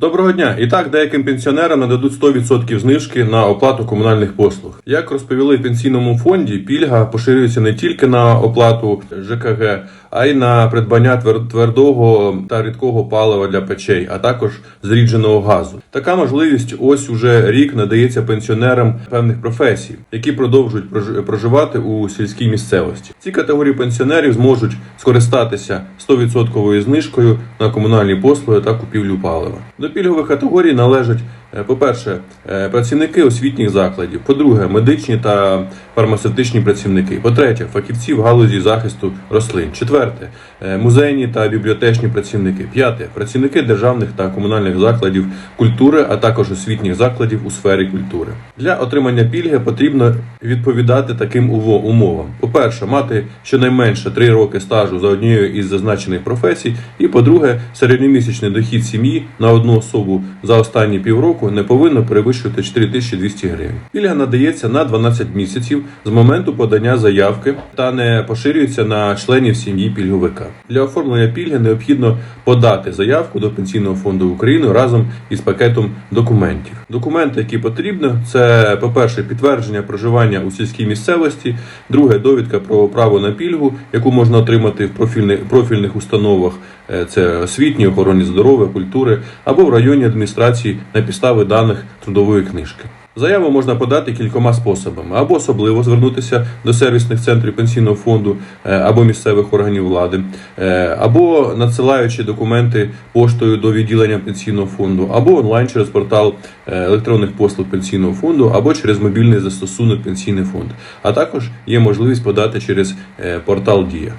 Доброго дня! І так, деяким пенсіонерам нададуть 100% знижки на оплату комунальних послуг. Як розповіли в пенсійному фонді, пільга поширюється не тільки на оплату ЖКГ, а й на придбання твердого та рідкого палива для печей, а також зрідженого газу. Така можливість ось уже рік надається пенсіонерам певних професій, які продовжують прож- проживати у сільській місцевості. Ці категорії пенсіонерів зможуть скористатися 100% знижкою на комунальні послуги та купівлю палива. До пільгових категорій належать, по-перше, е, працівники освітніх закладів, по-друге, медичні та фармацевтичні працівники, по-третє, фахівці в галузі захисту рослин, четверте, е, музейні та бібліотечні працівники, п'яте, працівники державних та комунальних закладів культури, а також освітніх закладів у сфері культури. Для отримання пільги потрібно відповідати таким умовам: по-перше, мати щонайменше 3 роки стажу за однією із зазначених професій, і по-друге, середньомісячний дохід сім'ї на одну особу за останні півроку не повинно перевищувати 4200 гривень. Пільга надається на 12 місяців з моменту подання заявки та не поширюється на членів сім'ї пільговика. Для оформлення пільги необхідно подати заявку до Пенсійного фонду України разом із пакетом документів. Документи, які потрібно, це по-перше, підтвердження проживання у сільській місцевості, друге довідка про право на пільгу, яку можна отримати в профільних профільних установах. Е, Це освітні, охороні здоров'я, культури або в районній адміністрації на підстави даних трудової книжки. Заяву можна подати кількома способами: або особливо звернутися до сервісних центрів пенсійного фонду е, або місцевих органів влади, е, або надсилаючи документи поштою до відділення пенсійного фонду, або онлайн через портал е, електронних послуг пенсійного фонду, або через мобільний застосунок пенсійний фонд. А також є можливість подати через портал Дія.